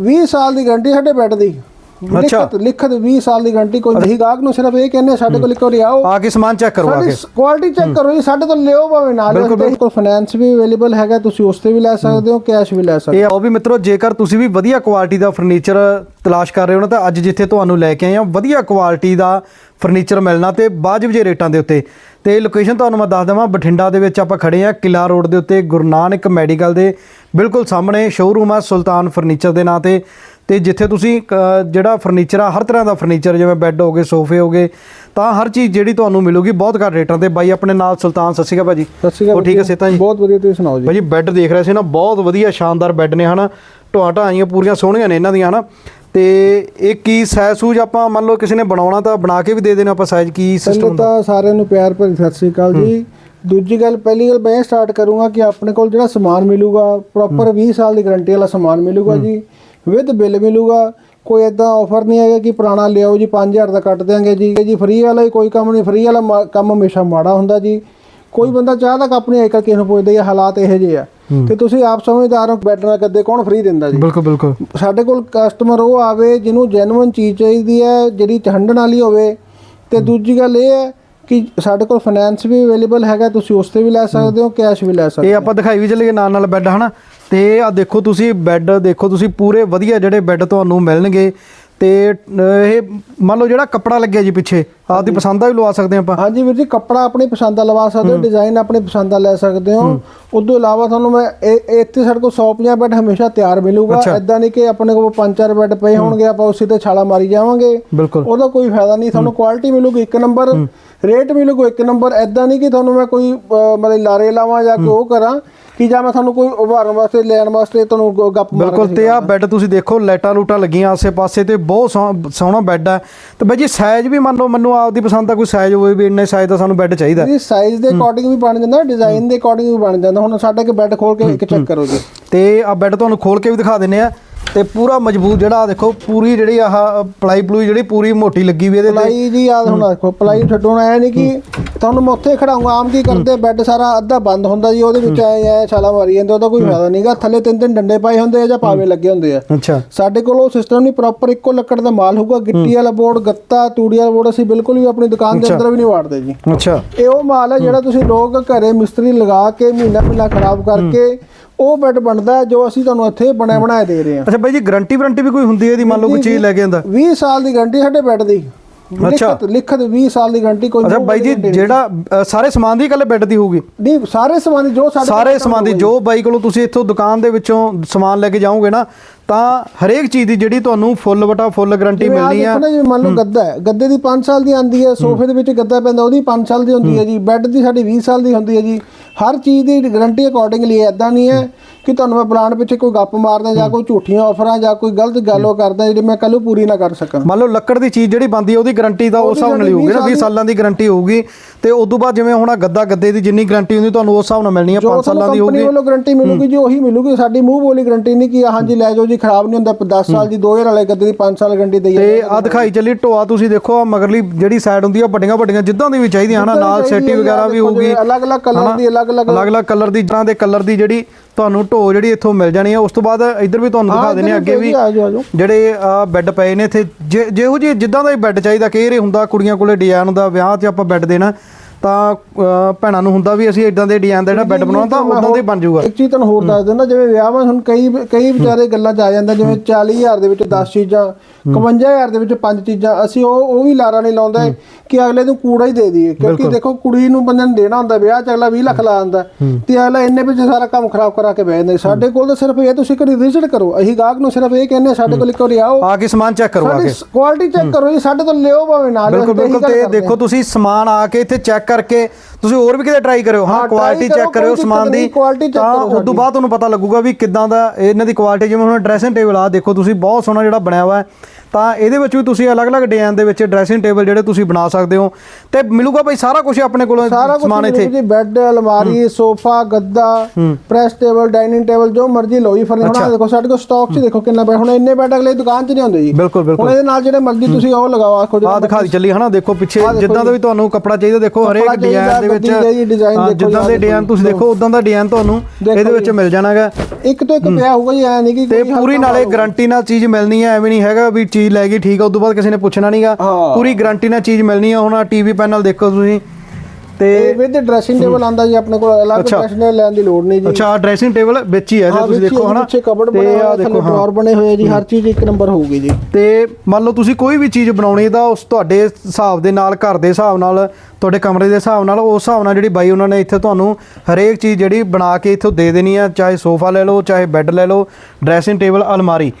20 ਸਾਲ ਦੀ ਗਾਰੰਟੀ ਸਾਡੇ ਬੈੱਡ ਦੀ। ਲਿਖਤ ਲਿਖਤ 20 ਸਾਲ ਦੀ ਗਾਰੰਟੀ ਕੋਈ ਨਹੀਂ। ਗਾਹਕ ਨੂੰ ਸਿਰਫ ਇਹ ਕਹਿੰਦੇ ਆ, ਸਾਡੇ ਕੋਲ ਇੱਕ ਵਾਰੀ ਆਓ। ਆ ਕੇ ਸਮਾਨ ਚੈੱਕ ਕਰਵਾ ਸਾਡੀ ਕੇ। ਕੁਆਲਿਟੀ ਚੈੱਕ ਕਰੋ ਜੀ ਸਾਡੇ ਤੋਂ ਲਿਓ ਭਾਵੇਂ ਨਾ ਲਿਓ। ਸਾਡੇ ਕੋਲ ਫਾਈਨੈਂਸ ਵੀ ਅਵੇਲੇਬਲ ਹੈਗਾ ਤੁਸੀਂ ਉਸ ਤੇ ਵੀ ਲੈ ਸਕਦੇ ਹੋ ਕੈਸ਼ ਵੀ ਲੈ ਸਕਦੇ ਇਹ ਆਓ ਵੀ ਮਿੱਤਰੋ ਜੇਕਰ ਤੁਸੀਂ ਵੀ ਵਧੀਆ ਕੁਆਲਿਟੀ ਦਾ ਫਰਨੀਚਰ ਤਲਾਸ਼ ਕਰ ਰਹੇ ਹੋ ਨਾ ਤਾਂ ਅੱਜ ਜਿੱਥੇ ਤੁਹਾਨੂੰ ਲੈ ਕੇ ਆਏ ਆ ਵਧੀਆ ਕੁਆਲਿਟੀ ਦਾ ਫਰਨੀਚਰ ਮਿਲਣਾ ਤੇ ਵਾਜਬ ਜੇ ਰੇਟਾਂ ਦੇ ਉੱਤੇ। ਤੇ ਲੋਕੇਸ਼ਨ ਤੁਹਾਨੂੰ ਮੈਂ ਦੱਸ ਦਵਾਂ ਬਠਿੰਡਾ ਦੇ ਵਿੱਚ ਆਪਾਂ ਖੜੇ ਆ ਕਿਲਾ ਰੋਡ ਦੇ ਉੱਤੇ ਗੁਰੂ ਨਾਨਕ ਮੈਡੀਕਲ ਦੇ ਬਿਲਕੁਲ ਸਾਹਮਣੇ ਸ਼ੋਰੂਮ ਆ ਸੁਲਤਾਨ ਫਰਨੀਚਰ ਦੇ ਨਾਂ ਤੇ। ਤੇ ਜਿੱਥੇ ਤੁਸੀਂ ਜਿਹੜਾ ਫਰਨੀਚਰ ਆ ਹਰ ਤਰ੍ਹਾਂ ਦਾ ਫਰਨੀਚਰ ਜਿਵੇਂ ਬੈੱਡ ਹੋਗੇ ਸੋਫੇ ਹੋਗੇ ਤਾਂ ਹਰ ਚੀਜ਼ ਜਿਹੜੀ ਤੁਹਾਨੂੰ ਮਿਲੂਗੀ ਬਹੁਤ ਘੱਟ ਰੇਟਾਂ ਤੇ। ਬਾਈ ਆਪਣੇ ਨਾਲ ਸੁਲਤਾਨ ਸਤਿ ਸ਼੍ਰੀ ਅਕਾਲ ਭਾਜੀ। ਸਤਿ ਸ਼੍ਰੀ ਅਕਾਲ ਉਹ ਠੀਕ ਹੈ ਸੇਤਾ ਜੀ? ਬਹੁਤ ਵਧੀਆ ਤੁਸੀਂ ਸੁਣਾਓ ਜੀ। ਭਾਜੀ ਬੈੱਡ ਦੇਖ ਰਹੇ ਸੀ ਨਾ ਬਹੁਤ ਵਧੀਆ ਸ਼ਾਨਦਾਰ ਬੈੱਡ ਨੇ ਹਨਾ? ਢੋਆ ਢਾਈਆਂ ਪੂਰੀਆਂ ਸੋਹਣੀਆਂ ਨੇ ਇਹਨਾਂ ਦੀਆਂ ਹਨਾ? ਤੇ ਇਹ ਕੀ ਸਾਈਜ਼ ਸੂਜ ਆਪਾਂ ਮੰਨ ਲਓ ਕਿਸੇ ਨੇ ਬਣਾਉਣਾ ਤਾਂ ਬਣਾ ਕੇ ਵੀ ਦੇ ਦੇਣਾ ਆਪਾਂ ਸਾਈਜ਼ ਕੀ ਸਿਸਟਮ ਤਾਂ ਸਾਰਿਆਂ ਨੂੰ ਪਿਆਰ ਭਰੀ ਸਤਿ ਸ੍ਰੀ ਅਕਾਲ ਜੀ। ਦੂਜੀ ਗੱਲ ਪਹਿਲੀ ਗੱਲ ਮੈਂ ਸਟਾਰਟ ਕਰੂੰਗਾ ਕਿ ਆਪਣੇ ਕੋਲ ਜਿਹੜਾ ਸਮਾਨ ਮਿਲੂਗਾ ਪ੍ਰੋਪਰ 20 ਸਾਲ ਦੀ ਗਾਰੰਟੀ ਵਾਲਾ ਸਮਾਨ ਮਿਲੂਗਾ ਜੀ ਵਿਦ ਬਿੱਲ ਮਿਲੂਗਾ। ਕੋਈ ਇਦਾਂ ਆਫਰ ਨਹੀਂ ਹੈਗਾ ਕਿ ਪੁਰਾਣਾ ਲਿਆਓ ਜੀ 5000 ਦਾ ਕੱਟ ਦਿਆਂਗੇ ਜੀ। ਜੀ ਫ੍ਰੀ ਵਾਲਾ ਹੀ ਕੋਈ ਕੰਮ ਨਹੀਂ ਫ੍ਰੀ ਵਾਲਾ ਕੰਮ ਹਮੇਸ਼ਾ ਮਾੜਾ ਹੁੰਦਾ ਜੀ। ਕੋਈ ਬੰਦਾ ਚਾਹਦਾ ਕਿ ਆਪਣੀ ਆਈਕਲ ਕਿਸੇ ਨੂੰ ਪੁੱਛਦਾ ਇਹ ਹਾਲਾਤ ਇਹੋ ਜਿਹੇ ਆ। ਤੇ ਤੁਸੀਂ ਆਪ ਸਮਝਦਾਰ ਹੋ ਬੈੱਡ ਨਾਲ ਗੱਦੇ ਕੌਣ ਫ੍ਰੀ ਦਿੰਦਾ ਜੀ? ਬਿਲਕੁਲ ਬਿਲਕੁਲ। ਸਾਡੇ ਕੋਲ ਕਸਟਮਰ ਉਹ ਆਵੇ ਜਿਹਨੂੰ ਜੈਨੂਇਨ ਚੀਜ਼ ਚਾਹੀਦੀ ਹੈ ਜਿਹੜੀ ਚਹੰਡਣ ਵਾਲੀ ਹੋਵੇ। ਤੇ ਦੂਜੀ ਗੱਲ ਇਹ ਹੈ ਕਿ ਸਾਡੇ ਕੋਲ ਫਾਈਨੈਂਸ ਵੀ ਅਵੇਲੇਬਲ ਹੈਗਾ ਤੁਸੀਂ ਉਸ ਤੇ ਵੀ ਲੈ ਸਕਦੇ ਹੋ। ਕੈਸ਼ ਵੀ ਲੈ ਸਕਦੇ ਇਹ ਆਪਾਂ ਦਿਖਾਈ ਵੀ ਚੱਲੀਏ ਨਾਲ ਨਾਲ ਬੈੱਡ ਹਨਾ? ਤੇ ਆ ਦੇਖੋ ਤੁਸੀਂ ਬੈੱਡ ਦੇਖੋ ਤੁਸੀਂ ਪੂਰੇ ਵਧੀਆ ਜਿਹੜੇ ਬੈੱਡ ਤੁਹਾਨੂੰ ਮਿਲਣਗੇ। ਤੇ ਇਹ ਮੰਨ ਲਓ ਜਿਹੜਾ ਕੱਪੜਾ ਲੱਗਿਆ ਜੀ ਪਿੱਛੇ ਆਪਦੀ ਪਸੰਦ ਦਾ ਵੀ ਲਵਾ ਸਕਦੇ ਆਪਾਂ। ਹਾਂਜੀ ਵੀਰ ਜੀ ਕੱਪੜਾ ਆਪਣੀ ਪਸੰਦ ਦਾ ਲਵਾ ਸਕਦੇ ਹੋ ਡਿਜ਼ਾਈਨ ਆਪਣੀ ਪਸੰਦ ਦਾ ਲੈ ਸਕਦੇ ਹੋ। ਉਸ ਤੋਂ ਇਲਾਵਾ ਤੁਹਾਨੂੰ ਮੈਂ ਇੱਥੇ ਸਾਡੇ ਕੋਲ 150 ਬੈੱਡ ਹਮੇਸ਼ਾ ਤਿਆਰ ਮਿਲੂਗਾ। ਐਦਾਂ ਨਹੀਂ ਕਿ ਆਪਣੇ ਕੋਲ ਪੰਜ ਚਾਰ ਬੈੱਡ ਪਏ ਹੋਣਗੇ ਆਪਾਂ ਉਸੇ ਤੇ ਛਾਲਾ ਮਾਰੀ ਜਾਵਾਂਗੇ। ਉਹਦਾ ਕੋਈ ਫਾਇਦਾ ਨਹੀਂ। ਤੁਹਾਨੂੰ ਕੁਆਲਿਟੀ ਮਿਲੂਗੀ ਇੱਕ ਨੰਬਰ ਰੇਟ ਮਿਲੂਗਾ ਇੱਕ ਨੰਬਰ। ਐਦਾਂ ਨਹੀਂ ਕਿ ਤੁਹਾਨੂੰ ਮੈਂ ਕੋਈ ਮਤਲਬ ਲਾਰੇ ਲਾਵਾਂ ਜਾਂ ਕਿ ਉਹ ਕਰਾਂ ਕਿ ਜਾਂ ਮੈਂ ਤੁਹਾਨੂੰ ਕੋਈ ਉਭਾਰਨ ਵਾਸਤੇ ਲੈਣ ਵਾਸਤੇ ਤੁਹਾਨੂੰ ਗੱਪ ਮਾਰਾਂ ਬਿਲਕੁਲ ਤੇ ਆ ਬੈੱਡ ਤੁਸੀਂ ਦੇਖੋ ਲਾਈਟਾਂ ਲੂਟਾਂ ਲੱਗੀਆਂ ਆਸੇ-ਪਾਸੇ ਤੇ ਬਹੁਤ ਸੋਹ- ਸੋਹਣਾ ਬੈੱਡ ਹੈ ਤੇ ਬਾਈ ਜੀ ਸਾਈਜ਼ ਵੀ ਮੰਨ ਲਓ ਮੈਨੂੰ ਆਪਦੀ ਪਸੰਦ ਦਾ ਕੋਈ ਸਾਈਜ਼ ਹੋਵੇ ਵੀ ਇੰਨੇ ਸਾਈਜ਼ ਦਾ ਸਾਨੂੰ ਬੈੱਡ ਚਾਹੀਦਾ। ਜੀ ਸਾਈਜ਼ ਦੇ ਅਕੋਰਡਿੰਗ ਵੀ ਬਣ ਜਾਂਦਾ ਡਿਜ਼ਾਈਨ ਦੇ ਅਕੋਰਡਿੰਗ ਵੀ ਬਣ ਜਾਂਦਾ। ਹੁਣ ਸਾਡਾ ਇੱਕ ਬੈੱਡ ਖੋਲ ਕੇ ਇੱਕ ਚੈੱਕ ਕਰੋ ਜੀ। ਤੇ ਆ ਬੈੱਡ ਤੁਹਾਨੂੰ ਖੋਲ ਕੇ ਵੀ ਦਿਖਾ ਦਿੰਨੇ ਆ। ਤੇ ਪੂਰਾ ਮਜ਼ਬੂਤ ਜਿਹੜਾ ਦੇਖੋ ਪੂਰੀ ਜਿਹੜੀ ਆਹ ਪਲਾਈ ਪਲੂਈ ਜਿਹੜੀ ਪੂਰੀ ਮੋਟੀ ਲੱਗੀ ਵੀ ਇਹਦੇ ਤੇ। ਪਲਾਈ ਜੀ ਯਾਦ ਹੁਣ ਦੇਖੋ ਪਲਾਈ ਛੱਡਣਾ ਐ ਨਹੀਂ ਕਿ ਤੁਹਾਨੂੰ ਮੈਂ ਉੱਥੇ ਖੜਾਉਂਗਾ ਆਮ ਕੀ ਕਰਦੇ ਬੈੱਡ ਸਾਰਾ ਅੱਧਾ ਬੰਦ ਹੁੰਦਾ ਜੀ ਉਹਦੇ ਵਿੱਚ ਐ ਐ ਛਾਲਾ ਮਾਰੀ ਜਾਂਦੇ ਉਹਦਾ ਕੋਈ ਫਾਇਦਾ ਨਹੀਂਗਾ ਥੱਲੇ ਤਿੰਨ ਤਿੰਨ ਡੰਡੇ ਪਾਏ ਹੁੰਦੇ ਆ ਜਾਂ ਪਾਵੇ ਲੱਗੇ ਹੁੰਦੇ ਆ। ਅੱਛਾ। ਸਾਡੇ ਕੋਲ ਉਹ ਸਿਸਟਮ ਨਹੀਂ ਪ੍ਰੋਪਰ ਇੱਕੋ ਲੱਕੜ ਦਾ ਮਾਲ ਹੋਊਗਾ ਗਿੱਟੀ ਵਾਲਾ ਬੋਰਡ ਗੱਤਾ ਤੂੜੀ ਵਾਲਾ ਬੋਰਡ ਅਸੀਂ ਬਿਲਕੁਲ ਵੀ ਆਪਣੀ ਦੁਕਾਨ ਦੇ ਅੰਦਰ ਵੀ ਨਹੀਂ ਵਾੜਦੇ ਜੀ। ਅੱਛਾ। ਇਹ ਉਹ ਮਾਲ ਹੈ ਜਿਹੜਾ ਤੁਸੀਂ ਲੋਕ ਘਰੇ ਮਿਸਤਰੀ ਲਗਾ ਕੇ ਮਹੀਨਾ ਮਹੀਨਾ ਖਰਾਬ ਕਰਕੇ ਉਹ ਬੈੱਡ ਬਣਦਾ ਜੋ ਅਸੀਂ ਤੁਹਾਨੂੰ ਇੱਥੇ ਬਣਿਆ ਬਣਾਇਆ ਦੇ ਰਹੇ ਹਾਂ। ਅੱਛਾ ਬਾਈ ਜੀ ਗਾਰੰਟੀ ਵਾਰੰਟੀ ਵੀ ਕੋਈ ਹੁੰਦੀ ਹੈ ਇਹਦੀ? ਮੰਨ ਲਓ ਕੋਈ ਚੀਜ਼ ਲੈ ਕੇ ਆਂਦਾ 20 ਸਾਲ ਦੀ ਗਾਰੰਟੀ ਸਾਡੇ ਬੈੱਡ ਦੀ। ਲਿਖਤ ਲਿਖਤ 20 ਸਾਲ ਦੀ ਗਾਰੰਟੀ ਕੋਈ ਅੱਛਾ ਬਾਈ ਜੀ ਜਿਹੜਾ ਸਾਰੇ ਸਮਾਨ ਦੀ ਇਕੱਲੇ ਬੈੱਡ ਦੀ ਹੋਊਗੀ? ਨਹੀਂ ਸਾਰੇ ਸਮਾਨ ਦੀ ਜੋ ਸਾਡੇ ਸਾਰੇ ਸਮਾਨ ਦੀ ਜੋ ਬਾਈ ਕੋਲੋਂ ਤੁਸੀਂ ਇੱਥੋਂ ਦੁਕਾਨ ਦੇ ਵਿੱਚੋਂ ਸਮਾਨ ਲੈ ਕੇ ਜਾਓਗੇ ਨਾ ਤਾਂ ਹਰੇਕ ਚੀਜ਼ ਦੀ ਜਿਹੜੀ ਤੁਹਾਨੂੰ ਫੁੱਲ ਬਟਾ ਫੁੱਲ ਗਾਰੰਟੀ ਮਿਲਣੀ ਆ। ਜਿਵੇਂ ਮੰਨ ਲਓ ਗੱਦਾ ਹੈ। ਗੱਦੇ ਦੀ 5 ਸਾਲ ਦੀ ਆਂਦੀ ਹੈ ਸੋਫੇ ਦੇ ਵਿੱਚ ਗੱਦਾ ਪੈਂਦਾ ਉਹਦੀ 5 ਸਾਲ ਦੀ ਹੁੰਦੀ ਹੈ ਜੀ। ਬੈੱਡ ਦੀ ਸਾਡੀ 20 ਸਾਲ ਦੀ ਹੁੰਦੀ ਹੈ ਜੀ। ਹਰ ਚੀਜ਼ ਦੀ ਗਾਰੰਟੀ ਅਕੋਰਡਿੰਗਲੀ ਐਦਾਂ ਨਹੀਂ ਹੈ ਕਿ ਤੁਹਾਨੂੰ ਮੈਂ ਬ੍ਰਾਂਡ ਪਿੱਛੇ ਕੋਈ ਗੱਪ ਮਾਰਦਾ ਜਾਂ ਕੋਈ ਝੂਠੀਆਂ ਆਫਰਾਂ ਜਾਂ ਕੋਈ ਗਲਤ ਗੱਲ ਉਹ ਕਰਦਾ ਜਿਹੜੀ ਮੈਂ ਕੱਲ ਪੂਰੀ ਨਾ ਕਰ ਸਕਾਂ। ਮੰਨ ਲਓ ਲੱਕੜ ਦੀ ਚੀਜ਼ ਜਿਹੜੀ ਬਣਦੀ ਹੈ ਉਹਦੀ ਗਾਰੰਟੀ ਤਾਂ ਉਸ ਹਿਸਾਬ ਨਾਲ ਹੀ ਹੋਊਗੀ ਨਾ 20 ਸਾਲਾਂ ਦੀ ਗਾਰੰਟੀ ਹੋਊਗੀ ਤੇ ਉਸ ਤੋਂ ਬਾਅਦ ਜਿਵੇਂ ਹੁਣ ਗੱਦਾ ਗੱਦੇ ਦੀ ਜਿੰਨੀ ਗਾਰੰਟੀ ਹੁੰਦੀ ਤੁਹਾਨੂੰ ਉਸ ਹਿਸਾਬ ਨਾਲ ਮਿਲਣੀ ਆ 5 ਸਾਲਾਂ ਦੀ ਕੰਪਨੀ ਹੋਊਗੀ। ਵੱਲੋਂ ਗਾਰੰਟੀ ਮਿਲੂਗੀ ਜੀ ਉਹੀ ਮਿਲੂਗੀ। ਸਾਡੀ ਮੂੰਹ ਬੋਲੀ ਗਾਰੰਟੀ ਨਹੀਂ ਕਿ ਹਾਂਜੀ ਲੈ ਜਾਓ ਜੀ ਖਰਾਬ ਨਹੀਂ ਹੁੰਦਾ 10 ਸਾਲ ਦੀ 2000 ਵਾਲੇ ਗੱਦੇ ਦੀ 5 ਸਾਲ ਗਾਰੰਟੀ ਦਈਏ ਤੇ ਆ। ਦਿਖਾਈ ਚੱਲੀ ਢੋਆ ਤੁਸੀਂ ਦੇਖੋ ਆ ਮਗਰਲੀ ਜਿਹੜੀ ਸਾਈਡ ਹੁੰਦੀ ਆ ਵੱਡੀਆਂ ਵੱਡੀਆਂ ਜਿੱਦਾਂ ਦੀ ਵੀ ਚਾਹੀਦੀਆਂ ਹਨਾ ਨਾਲ ਸੈਟੀ ਵਗੈਰਾ ਵੀ ਹੋਊਗੀ ਅਲੱਗ-ਅਲੱਗ ਕਲਰ ਦੀ ਅਲੱਗ-ਅਲੱਗ ਅਲੱਗ-ਅਲੱਗ ਕਲਰ ਦੀ ਤਰ੍ਹਾਂ ਦੇ ਕਲਰ ਦੀ ਜਿਹੜੀ ਤੁਹਾਨੂੰ ਢੋ ਜਿਹੜੀ ਇੱਥੋਂ ਮਿਲ ਜਾਣੀ ਹੈ ਉਸ ਤੋਂ ਬਾਅਦ ਇੱਧਰ ਵੀ ਤੁਹਾਨੂੰ ਦਿਖਾ ਦਿੰਨੇ ਆ ਅੱਗੇ ਵੀ ਆ ਆ ਜਿਹੜੇ ਆ ਬੈੱਡ ਪਏ ਨੇ ਇੱਥੇ। ਜੇ- ਜਿਹੋ ਜਿਹੇ ਜਿੱਦਾਂ ਦਾ ਹੀ ਬੈੱਡ ਚਾਹੀਦਾ ਕਈ ਵਾਰੀ ਹੁੰਦਾ ਕੁੜੀਆਂ ਕੋਲੇ ਡਿਜ਼ਾਈਨ ਹੁੰਦਾ ਵਿਆਹ 'ਤੇ ਆਪਾਂ ਬੈੱਡ ਦੇਣਾ। ਤਾਂ ਅ, ਭੈਣਾਂ ਨੂੰ ਹੁੰਦਾ ਵੀ ਅਸੀਂ ਇਦਾਂ ਦੇ ਡਿਜ਼ਾਈਨ ਦਾ ਜਿਹੜਾ ਬੈੱਡ ਬਣਾਉਣਾ ਤਾਂ ਉਦਾਂ ਦੇ ਬਣ ਜਾਊਗਾ। ਇੱਕ ਚੀਜ਼ ਤੁਹਾਨੂੰ ਹੋਰ ਦੱਸ ਦਿੰਦਾ ਜਿਵੇਂ ਵਿਆਹ ਵਿੱਚ ਹੁਣ ਕਈ ਕਈ ਵਿਚਾਰੇ ਗੱਲਾਂ 'ਚ ਆ ਜਾਂਦਾ ਜਿਵੇਂ 40000 ਦੇ ਵਿੱਚ 10 ਚੀਜ਼ਾਂ 51000 ਦੇ ਵਿੱਚ 5 ਚੀਜ਼ਾਂ ਅਸੀਂ ਉਹ ਉਹ ਵੀ ਲਾਰਾ ਨਹੀਂ ਲਾਉਂਦਾ ਕਿ ਅਗਲੇ ਨੂੰ ਕੂੜਾ ਹੀ ਦੇ ਦਈਏ ਕਿਉਂਕਿ ਦੇਖੋ ਕੁੜੀ ਨੂੰ ਬੰਦੇ ਨੂੰ ਦੇਣਾ ਹੁੰਦਾ ਵਿਆਹ 'ਚ ਅਗਲਾ 20 ਲੱਖ ਲਾ ਦਿੰਦਾ ਤੇ ਅਗਲਾ ਇੰਨੇ ਵਿੱਚ ਸਾਰਾ ਕੰਮ ਖਰਾਬ ਕਰਾ ਕੇ ਬਹਿ ਜਾਂਦਾ। ਸਾਡੇ ਕੋਲ ਤਾਂ ਸਿਰਫ ਇਹ ਤੁਸੀਂ ਕਰੀ ਵਿਜ਼ਿਟ ਕਰੋ ਅਸੀਂ ਗਾਹਕ ਨੂੰ ਸਿਰਫ ਇਹ ਕਹਿੰਦੇ ਹਾਂ, ਸਾਡੇ ਕੋਲ ਇੱਕ ਵਾਰੀ ਆਓ। ਆ ਕੇ ਸਮਾਨ ਚੈੱਕ ਕਰਵਾ ਕੇ। ਕੁਆਲਿਟੀ ਚੈੱਕ ਕਰੋ ਜੀ ਸਾਡੇ ਤੋਂ ਲਿਓ ਭਾਵੇਂ ਨਾ ਲਿਓ ਬਿਲਕੁਲ ਅਸੀਂ ਤਾਂ ਇਹੀ ਬਿਲਕੁਲ ਗੱਲ ਤੇ ਕਰਦੇ ਦੇਖੋ ਤੁਸੀਂ ਸਮਾਨ ਆ ਕੇ ਇੱਥੇ ਚੈੱਕ ਕਰਕੇ ਤੁਸੀਂ ਹੋਰ ਵੀ ਕਿਤੇ ਟਰਾਈ ਕਰਿਓ ਹਾਂ ਕੁਆਲਿਟੀ ਚੈੱਕ ਕਰਿਓ ਸਮਾਨ ਦੀ। ਤਾਂ ਉਸ ਤੋਂ ਬਾਅਦ ਤੁਹਾਨੂੰ ਪਤਾ ਲੱਗੂਗਾ ਵੀ ਕਿੱਦਾਂ ਦਾ ਇਹਨਾਂ ਦੀ ਕੁਆਲਿਟੀ ਜਿਵੇਂ ਹੁਣ ਡਰੈਸਿੰਗ ਟੇਬਲ ਆ ਦੇਖੋ ਤੁਸੀਂ ਬਹੁਤ ਸੋਹਣਾ ਜਿਹੜਾ ਬਣਿਆ ਹੋਇਆ ਹੈ। ਤਾਂ ਇਹਦੇ ਵਿੱਚ ਵੀ ਤੁਸੀਂ ਅਲੱਗ-ਅਲੱਗ ਡਿਜ਼ਾਈਨ ਦੇ ਵਿੱਚ ਡਰੈਸਿੰਗ ਟੇਬਲ ਜਿਹੜੇ ਤੁਸੀਂ ਬਣਾ ਸਕਦੇ ਹੋ। ਤੇ ਮਿਲੂਗਾ ਭਾਈ ਸਾਰਾ ਕੁਝ ਆਪਣੇ ਕੋਲ ਸਮਾਨ ਇੱਥੇ। ਜੀ ਬੈੱਡ ਅਲਮਾਰੀ ਸੋਫਾ ਗੱਦਾ ਪ੍ਰੈਸ ਟੇਬਲ ਡਾਈਨਿੰਗ ਟੇਬਲ ਜੋ ਮਰਜ਼ੀ ਲਓ ਜੀ ਫਰਨੀਚਰ ਹੁਣ ਦੇਖੋ ਸਾਡੇ ਕੋਲ ਸਟਾਕ 'ਚ ਦੇਖੋ ਕਿੰਨਾ ਬੈਡ ਹੁਣ ਇੰਨੇ ਬੈਡ ਅਗਲੇ ਦੁਕਾਨ 'ਚ ਨਹੀਂ ਹੁੰਦੇ ਜੀ। ਬਿਲਕੁਲ ਬਿਲਕੁਲ। ਹੁਣ ਇਹਦੇ ਨਾਲ ਜਿਹੜੇ ਮਰਜ਼ੀ ਤੁਸੀਂ ਉਹ ਲਗਾਓ ਆਖੋ ਆ ਦਿਖਾ ਚੱਲੀ ਹਨਾ ਦੇਖੋ ਪਿੱਛੇ ਜਿੱਦਾਂ ਦਾ ਵੀ ਤੁਹਾਨੂੰ ਕੱਪੜਾ ਚਾਹੀਦਾ ਦੇਖੋ ਹਰੇਕ ਡਿਜ਼ਾਈਨ ਦੇ ਵਿੱਚ। ਜੀ ਜਿੱਦਾਂ ਜੀ, ਦੇ ਡਿਜ਼ਾਈਨ ਤੁਸੀਂ ਦੇਖੋ ਉਦਾਂ ਦਾ ਡਿਜ਼ਾਈਨ ਤੁਹਾਨੂੰ ਇਹਦੇ ਵਿੱਚ ਜੀ। ਮਿਲ ਜਾਣਾਗਾ। ਇੱਕ ਤੋਂ ਇੱਕ ਪਿਆ ਹੋਊਗਾ ਜੀ ਐ ਨਹੀਂ ਕਿ ਤੇ ਪੂਰੀ ਨਾਲੇ। ਗਾਰੰਟੀ ਨਾਲ ਚੀਜ਼ ਮਿਲਣੀ ਹੈ ਐਵੇਂ ਨਹੀਂ ਹੈਗਾ ਵੀ ਚੀਜ਼ ਲੈ ਗਈ ਠੀਕ ਆ ਉਦੋਂ ਬਾਅਦ ਕਿਸੇ ਨੇ ਪੁੱਛਣਾ ਨਹੀਂਗਾ ਹਾਂ। ਪੂਰੀ ਗਾਰੰਟੀ ਨਾਲ ਚੀਜ਼ ਮਿਲਣੀ ਹੈ ਹੁਣ ਆ ਟੀਵੀ ਪੈਨਲ ਦੇਖੋ ਤੁਸੀਂ। ਤੇ ਤੇ ਵਿਦ ਡਰੈਸਿੰਗ ਟੇਬਲ ਆਂਦਾ ਜੀ ਆਪਣੇ ਕੋਲ ਅਲੱਗ ਅੱਛਾ। ਡਰੈਸਿੰਗ ਟੇਬਲ ਲੈਣ ਦੀ ਲੋੜ ਨਹੀਂ ਜੀ। ਅੱਛਾ ਡਰੈਸਿੰਗ ਟੇਬਲ ਵਿੱਚ ਹੀ ਹੈ ਹਾਂ ਜੇ ਤੁਸੀਂ ਵਿੱਚ ਦੇਖੋ ਹਨਾ। ਪਿੱਛੇ ਕਬਰਡ ਤੇ ਬਣਿਆ ਆਹ ਦੇਖੋ ਹਾਂ। ਡਰਾਅਰ ਬਣੇ ਹੋਏ ਆ ਜੀ ਹਰ ਚੀਜ਼ ਇੱਕ ਨੰਬਰ ਹੋਊਗੀ ਜੀ। ਤੇ ਮੰਨ ਲਓ ਤੁਸੀਂ ਕੋਈ ਵੀ ਚੀਜ਼ ਬਣਾਉਣੀ ਤਾਂ ਉਸ ਤੁਹਾਡੇ ਹਿਸਾਬ ਦੇ ਨਾਲ ਘਰ ਦੇ ਹਿਸਾਬ ਨਾਲ ਤੁਹਾਡੇ ਕਮਰੇ ਦੇ ਹਿਸਾਬ ਨਾਲ ਉਸ ਹਿਸਾਬ ਨਾਲ ਜਿਹੜੀ ਬਾਈ ਉਹਨਾਂ ਨੇ ਇੱਥੇ ਤੁਹਾਨੂੰ ਹਰੇਕ ਚੀਜ਼ ਜਿਹੜੀ ਬਣਾ ਕੇ ਇੱਥੋਂ ਦੇ ਦੇਣੀ ਆ ਚਾਹੇ ਸੋਫਾ ਲੈ ਲਓ ਚਾਹੇ ਬੈੱਡ ਲੈ ਲਓ ਡਰੈਸਿੰਗ ਟੇਬਲ ਅਲਮਾਰੀ।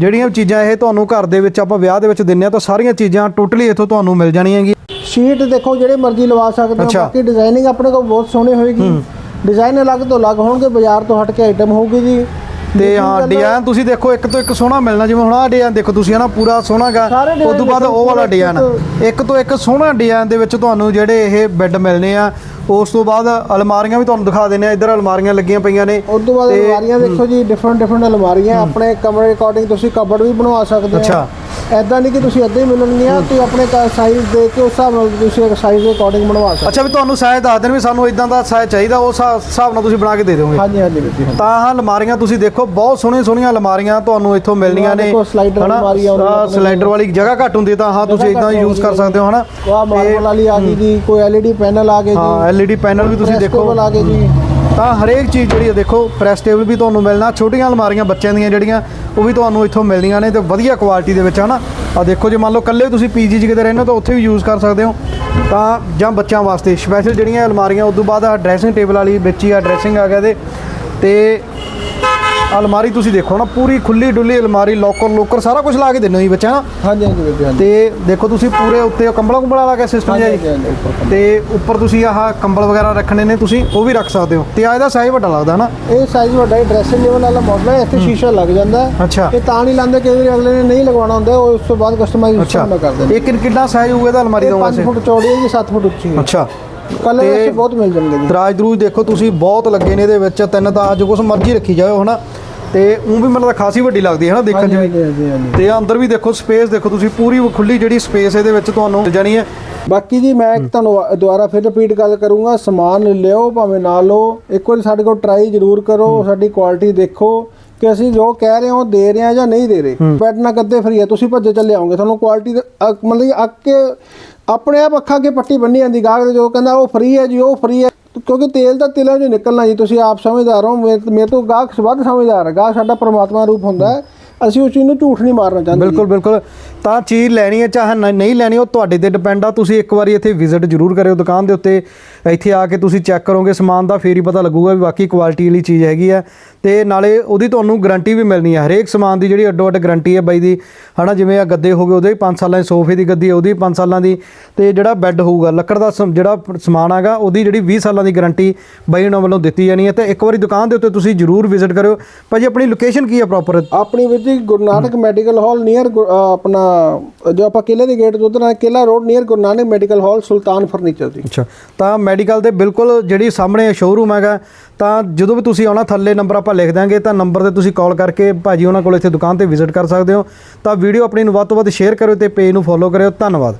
ਜਿਹੜੀਆਂ ਚੀਜ਼ਾਂ ਇਹ ਤੁਹਾਨੂੰ ਘਰ ਦੇ ਵਿੱਚ ਆਪਾਂ ਵਿਆਹ ਦੇ ਵਿੱਚ ਦਿੰਨੇ ਆ ਤਾਂ ਸਾਰੀਆਂ ਚੀਜ਼ਾਂ ਟੋਟਲੀ ਇੱਥੋਂ ਤੁਹਾਨੂੰ ਮਿਲ ਜਾਣੀਆਂ ਸ਼ੀਟ ਦੇਖੋ ਜਿਹੜੇ ਮਰਜ਼ੀ ਲਵਾ ਸਕਦੇ ਹੋ ਅੱਛਾ। ਬਾਕੀ ਡਿਜ਼ਾਈਨਿੰਗ ਆਪਣੇ ਕੋਲ ਬਹੁਤ ਸੋਹਣੀ ਹੋਏਗੀ। ਡਿਜ਼ਾਈਨ ਅਲੱਗ ਤੋਂ ਅਲੱਗ ਹੋਣਗੇ ਬਾਜ਼ਾਰ ਤੋਂ ਹਟ ਕੇ ਆਈਟਮ ਹੋਊਗੀ ਜੀ। ਤੇ ਹਾਂ ਡਿਜ਼ਾਈਨ ਤੁਸੀਂ ਦੇਖੋ ਇੱਕ ਤੋਂ ਇੱਕ ਸੋਹਣਾ ਮਿਲਣਾ ਜਿਵੇਂ ਹੁਣ ਆਹ ਡਿਜ਼ਾਈਨ ਦੇਖੋ ਤੁਸੀਂ ਹਨਾ ਪੂਰਾ ਸੋਹਣਾਗਾ ਸਾਰੇ design ਉਸ ਤੋਂ ਬਾਅਦ ਦੇਖੋ, ਉਹ ਵਾਲਾ ਪੂਰਾ ਡਿਜ਼ਾਈਨ ਇੱਕ ਤੋਂ ਇੱਕ ਸੋਹਣਾ ਡਿਜ਼ਾਈਨ ਦੇ ਵਿੱਚ ਤੁਹਾਨੂੰ ਜਿਹੜੇ ਇਹ ਬੈੱਡ ਮਿਲਨੇ ਆ ਉਸ ਤੋਂ ਬਾਅਦ ਅਲਮਾਰੀਆਂ ਵੀ ਤੁਹਾਨੂੰ ਦਿਖਾ ਦਿੰਨੇ ਆ ਇੱਧਰ ਅਲਮਾਰੀਆਂ ਲੱਗੀਆਂ ਪਈਆਂ ਨੇ। ਉਸ ਤੋਂ ਬਾਅਦ ਅਲਮਾਰੀਆਂ ਦੇਖੋ ਜੀ ਡਿਫਰੈਂਟ ਡਿਫਰੈਂਟ ਅਲਮਾਰੀਆਂ। ਆਪਣੇ ਕਮਰੇ ਅਕੋਰਡਿੰਗ ਤੁਸੀਂ ਕਬਰਡ ਵੀ ਬਣਵਾ ਸਕਦੇ ਹੋ। ਅੱਛਾ। ਐਦਾਂ ਨਹੀਂ ਕਿ ਤੁਸੀਂ ਐਦਾਂ ਹੀ ਮਿਲਣਗੀਆਂ ਤੁਸੀਂ ਆਪਣੇ ਸਾਈਜ਼ ਦੇ ਕੇ ਉਸ ਹਿਸਾਬ ਨਾਲ ਤੁਸੀਂ ਇੱਕ ਸਾਈਜ਼ ਦੇ ਅਕੋਰਡਿੰਗ ਬਣਵਾ ਸਕਦੇ ਅੱਛਾ ਵੀ ਤੁਹਾਨੂੰ ਸਾਇਜ਼ ਦੱਸ ਦੇਣ ਵੀ ਸਾਨੂੰ ਇਦਾਂ ਦਾ ਸਾਇਜ਼ ਚਾਹੀਦਾ ਉਸ ਹਿਸਾਬ- ਨਾਲ ਤੁਸੀਂ ਬਣਾ ਕੇ ਦੇ ਦਿਓਗੇ। ਹਾਂਜੀ ਹਾਂਜੀ ਵੀਰ ਜੀ। ਤਾਂ ਆਹ ਅਲਮਾਰੀਆਂ ਤੁਸੀਂ ਦੇਖੋ ਬਹੁਤ ਸੋਹਣੀਆਂ ਸੋਹਣੀਆਂ ਅਲਮਾਰੀਆਂ ਤੁਹਾਨੂੰ ਇੱਥੋਂ ਮਿਲਣੀਆਂ ਨੇ ਦੇਖੋ? ਅਲਮਾਰੀ ਆਉਂਦੀ ਆਪਣੇ ਸਲਾਈਡਰ ਵਾਲੀ ਜਗ੍ਹਾ ਘੱਟ ਹੁੰਦੀ ਤਾਂ ਹਾਂ ਤੁਸੀਂ ਇਦਾਂ ਯੂਜ਼ ਕਰ। ਸਕਦੇ ਹੋ ਹਨਾ ਆਹ ਮਾਰਬਲ ਵਾਲੀ ਆ ਗਈ ਜੀ ਕੋਈ ਐਲਈਡੀ ਪੈਨਲ ਆ ਗਏ ਜੀ ਹਾਂ ਐਲਈਡੀ ਪੈਨਲ ਵੀ ਤੁਸੀਂ ਦੇਖੋ ਆ ਗਏ ਜੀ ਤਾਂ ਹਰੇਕ ਚੀਜ਼ ਜਿਹੜੀ ਦੇਖੋ ਪ੍ਰੈਸ ਟੇਬਲ ਵੀ ਤੁਹਾਨੂੰ ਮਿਲਣਾ ਛੋਟੀਆਂ ਅਲਮਾਰੀਆਂ ਬੱਚਿਆਂ ਦੀਆਂ ਜਿਹੜੀਆਂ ਉਹ ਵੀ ਤੁਹਾਨੂੰ ਇੱਥੋਂ ਮਿਲਦੀਆਂ ਨੇ ਤੇ ਵਧੀਆ ਕੁਆਲਿਟੀ ਦੇ ਵਿੱਚ, ਹਨਾ? ਆ ਦੇਖੋ, ਜੇ ਮੰਨ ਲਓ ਕੱਲੇ ਤੁਸੀਂ ਪੀਜੀ 'ਚ ਕਿਤੇ ਰਹਿੰਦੇ ਹੋ ਤਾਂ ਉੱਥੇ ਵੀ ਯੂਜ਼ ਕਰ ਸਕਦੇ ਹੋ। ਤਾਂ ਜਾਂ ਬੱਚਿਆਂ ਵਾਸਤੇ ਸਪੈਸ਼ਲ ਜਿਹੜੀਆਂ ਅਲਮਾਰੀਆਂ ਉਸ ਤੋਂ ਬਾਅਦ ਆ ਡਰੈਸਿੰਗ ਟੇਬਲ ਵਾਲੀ ਵਿੱਚ ਹੀ ਆ ਡਰੈਸਿੰਗ ਆ ਗਿਆ ਦੇ ਤੇ ਅਲਮਾਰੀ ਤੁਸੀਂ ਦੇਖੋ ਨਾ ਪੂਰੀ ਖੁੱਲੀ ਡੁੱਲੀ ਅਲਮਾਰੀ ਲੋਕਰ ਲੋਕਰ ਸਾਰਾ ਕੁਝ ਲਾ ਕੇ ਦਿੰਦੇ ਹੋ ਜੀ ਬੱਚਾ ਨਾ? ਹਾਂਜੀ ਹਾਂਜੀ ਵੀਰ ਜੀ ਹਾਂਜੀ। ਤੇ ਦੇਖੋ ਤੁਸੀਂ ਪੂਰੇ ਉੱਤੇ ਕੰਬਲਾ ਕੁੰਬਲਾ ਵਾਲਾ ਕਿਆ ਸਿਸਟਮ ਹੈ ਜੀ? ਤੇ ਉੱਪਰ ਤੁਸੀਂ ਆਹ ਕੰਬਲ ਵਗੈਰਾ ਰੱਖਣੇ ਨੇ ਤੁਸੀਂ ਉਹ ਵੀ ਰੱਖ ਸਕਦੇ ਹੋ। ਤੇ ਆ ਇਹਦਾ ਸਾਈਜ਼ ਵੱਡਾ ਲੱਗਦਾ ਹਨਾ ਇਹ ਸਾਈਜ਼ ਵੱਡਾ ਹੈ ਡਰੈਸਿੰਗ ਲੈਵਲ ਵਾਲਾ ਮਾਡਲ ਹੈ ਇੱਥੇ ਸ਼ੀਸ਼ਾ ਲੱਗ ਜਾਂਦਾ ਹੈ। ਅੱਛਾ। ਇਹ ਤਾਂ ਨਹੀਂ ਲਾਉਂਦੇ ਕਈ ਵਾਰੀ ਅਗਲੇ ਨੇ ਨਹੀਂ ਲਗਵਾਉਣਾ ਹੁੰਦਾ ਉਹ ਉਸ ਤੋਂ ਬਾਅਦ ਕਸਟਮਾਈਜ਼ ਅੱਛਾ। ਮੈਂ ਕਰਦੇ ਨੇ। ਇਹ ਕਿ- ਕਿੰਨਾ ਸਾਈਜ਼ ਹੋਊਗਾ ਇਹਦਾ ਅਲਮਾਰੀ ਦਾ 5 ਵਾਸਤੇ ਫੁੱਟ ਚੌੜੀ ਹੈ ਜੀ 7 ਫੁੱਟ ਉੱਚੀ ਹੈ। ਅੱਛਾ। ਕਲਰ ਵਿੱਚ ਬਹੁਤ ਮਿਲ ਜਾਣਗੇ ਜੀ। ਦਰਾਜ ਦਰੂਜ ਦੇਖੋ ਤੁਸੀਂ ਬਹੁਤ ਲੱਗੇ ਨੇ ਇਹਦੇ ਵਿੱਚ ਤਿੰਨ ਤਾਂ ਅੱਜ ਕੁਛ ਮਰਜ਼ੀ ਰੱਖੀ ਜਾਓ ਹਨਾ? ਤੇ ਉਹ ਵੀ ਮੈਨੂੰ ਤਾਂ ਖਾਸੀ ਵੱਡੀ ਲੱਗਦੀ ਹੈ ਹਨਾ ਦੇਖਣ ਚ ਤੇ ਅੰਦਰ ਵੀ ਦੇਖੋ ਸਪੇਸ ਦੇਖੋ ਤੁਸੀਂ ਪੂਰੀ ਖੁੱਲੀ ਜਿਹੜੀ ਸਪੇਸ ਇਹਦੇ ਵਿੱਚ ਤੁਹਾਨੂੰ ਮਿਲ ਜਾਣੀ ਹੈ। ਬਾਕੀ ਜੀ ਮੈਂ ਇੱਕ ਤੁਹਾਨੂੰ ਦੁਬਾਰਾ ਫਿਰ ਰਿਪੀਟ ਗੱਲ ਕਰੂੰਗਾ ਸਮਾਨ ਲਿਓ ਭਾਵੇਂ ਨਾ ਲਓ ਇੱਕ ਵਾਰੀ ਸਾਡੇ ਕੋਲ ਟਰਾਈ ਜ਼ਰੂਰ ਕਰੋ ਸਾਡੀ ਕੁਆਲਿਟੀ ਦੇਖੋ ਕਿ ਅਸੀਂ ਜੋ ਕਹਿ ਰਹੇ ਹਾਂ ਉਹ ਦੇ ਰਹੇ ਹਾਂ ਜਾਂ ਨਹੀਂ ਦੇ ਰਹੇ। ਬੈਡ ਨਾ ਗੱਦੇ ਫਰੀ ਹੈ ਤੁਸੀਂ ਭੱਜੇ ਚੱਲੇ ਆਓਗੇ ਤੁਹਾਨੂੰ ਕੁਆਲਿਟੀ ਮਤਲਬ ਕਿ ਅੱਕ ਕੇ ਆਪਣੇ ਆਪ ਅੱਖਾਂ ਅੱਗੇ ਪੱਟੀ ਬੰਨੀ ਜਾਂਦੀ ਗਾਹਕ ਜੋ ਕਹਿੰਦਾ ਉਹ ਫਰੀ ਹੈ ਜੀ ਉਹ ਫਰੀ ਹੈ। ਕਿਉਂਕਿ ਤੇਲ ਤਾਂ ਤਿਲਾਂ 'ਚੋਂ ਨਿਕਲਣਾ ਜੀ, ਤੁਸੀਂ ਆਪ ਸਮਝਦਾਰ ਹੋ ਮੇਰੇ ਮੇਰੇ ਤੋਂ ਗਾਹਕ ਵੱਧ ਸਮਝਦਾਰ ਹੈ ਗਾਹਕ ਸਾਡਾ ਪਰਮਾਤਮਾ ਰੂਪ ਹੁੰਦਾ ਹੈ। ਅਸੀਂ ਉਸ ਚੀਜ਼ ਨੂੰ ਝੂਠ ਨਹੀਂ ਮਾਰਨਾ ਚਾਹੁੰਦੇ। ਬਿਲਕੁਲ ਬਿਲਕੁਲ। ਤਾਂ ਚੀਜ਼ ਲੈਣੀ ਹੈ ਚਾਹੇ ਨਹੀਂ ਲੈਣੀ ਉਹ ਤੁਹਾਡੇ ਤੇ ਡਿਪੈਂਡ ਆ। ਤੁਸੀਂ ਇੱਕ ਵਾਰੀ ਇੱਥੇ ਵਿਜ਼ਿਟ ਜ਼ਰੂਰ ਕਰਿਓ ਦੁਕਾਨ ਦੇ ਉੱਤੇ। ਇੱਥੇ ਆ ਕੇ ਤੁਸੀਂ ਚੈੱਕ ਕਰੋਗੇ ਸਮਾਨ ਦਾ ਫੇਰ ਹੀ ਪਤਾ ਲੱਗੂਗਾ ਵੀ ਵਾਕਈ ਕੁਆਲਿਟੀ ਵਾਲੀ ਚੀਜ਼ ਹੈਗੀ ਆ। ਤੇ ਨਾਲੇ ਉਹਦੀ ਤੁਹਾਨੂੰ ਗਾਰੰਟੀ ਵੀ ਮਿਲਣੀ ਹੈ ਹਰੇਕ ਸਮਾਨ ਦੀ ਜਿਹੜੀ ਅੱਡੋ ਅੱਡ ਗਾਰੰਟੀ ਹੈ ਬਾਈ ਦੀ। ਹਨਾ ਜਿਵੇਂ ਆ ਗੱਦੇ ਹੋ ਗਏ ਉਹਦੇ ਵੀ 5 ਸਾਲਾਂ ਦੀ ਸੋਫੇ ਦੀ ਗੱਦੀ ਹੈ ਉਹਦੀ 5 ਸਾਲਾਂ ਦੀ। ਤੇ ਜਿਹੜਾ ਬੈੱਡ ਹੋਊਗਾ ਲੱਕੜ ਦਾ ਸਮ- ਜਿਹੜਾ ਸਮਾਨ ਹੈਗਾ ਉਹਦੀ ਜਿਹੜੀ 20 ਸਾਲਾਂ ਦੀ ਗਾਰੰਟੀ ਬਾਈ ਉਹਨਾਂ ਵੱਲੋਂ ਦਿੱਤੀ ਜਾਣੀ ਹੈ ਤੇ ਇੱਕ ਵਾਰੀ ਦੁਕਾਨ ਦੇ ਉੱਤੇ ਤੁਸੀਂ ਜ਼ਰੂਰ ਵਿਜ਼ਿਟ ਕਰਿਓ। ਭਾਜੀ ਆਪਣੀ ਲੋਕੇਸ਼ਨ ਕੀ ਹੈ ਪ੍ਰੋਪਰ ਆਪਣੀ ਵੀਰ ਜੀ Guru Nanak medical hall near ਆਪਣਾ, ਜੋ ਆਪਾਂ ਕਿਲੇ ਦੇ ਗੇਟ ਤੋਂ ਉਧਰ ਕਿਲਾ road near Guru Nanak medical hall Sultan furniture ਜੀ ਅੱਛਾ, ਤਾਂ ਮੈਡੀਕਲ ਦੇ ਬਿਲਕੁਲ ਜਿਹੜੀ ਸਾਹਮਣੇ ਸ਼ੋਰੂਮ ਹੈਗਾ, ਤਾਂ ਜਦੋਂ ਵੀ ਤੁਸੀਂ ਆਉਣਾ, ਥੱਲੇ ਨੰਬਰ ਆਪਾਂ ਲਿਖ ਦਾਂਗੇ ਤਾਂ ਨੰਬਰ ਤੇ ਤੁਸੀਂ ਕਾਲ ਕਰਕੇ ਭਾਜੀ ਉਹਨਾਂ ਕੋਲ ਇੱਥੇ ਦੁਕਾਨ ਤੇ ਵਿਜ਼ਿਟ ਕਰ ਸਕਦੇ ਹੋ। ਤਾਂ ਵੀਡੀਓ ਆਪਣੀ ਨੂੰ ਵੱਧ ਤੋਂ ਵੱਧ ਸ਼ੇਅਰ ਕਰਿਓ ਤੇ ਪੇਜ ਨੂੰ ਫੋਲੋ ਕਰਿਓ। ਧੰਨਵਾਦ।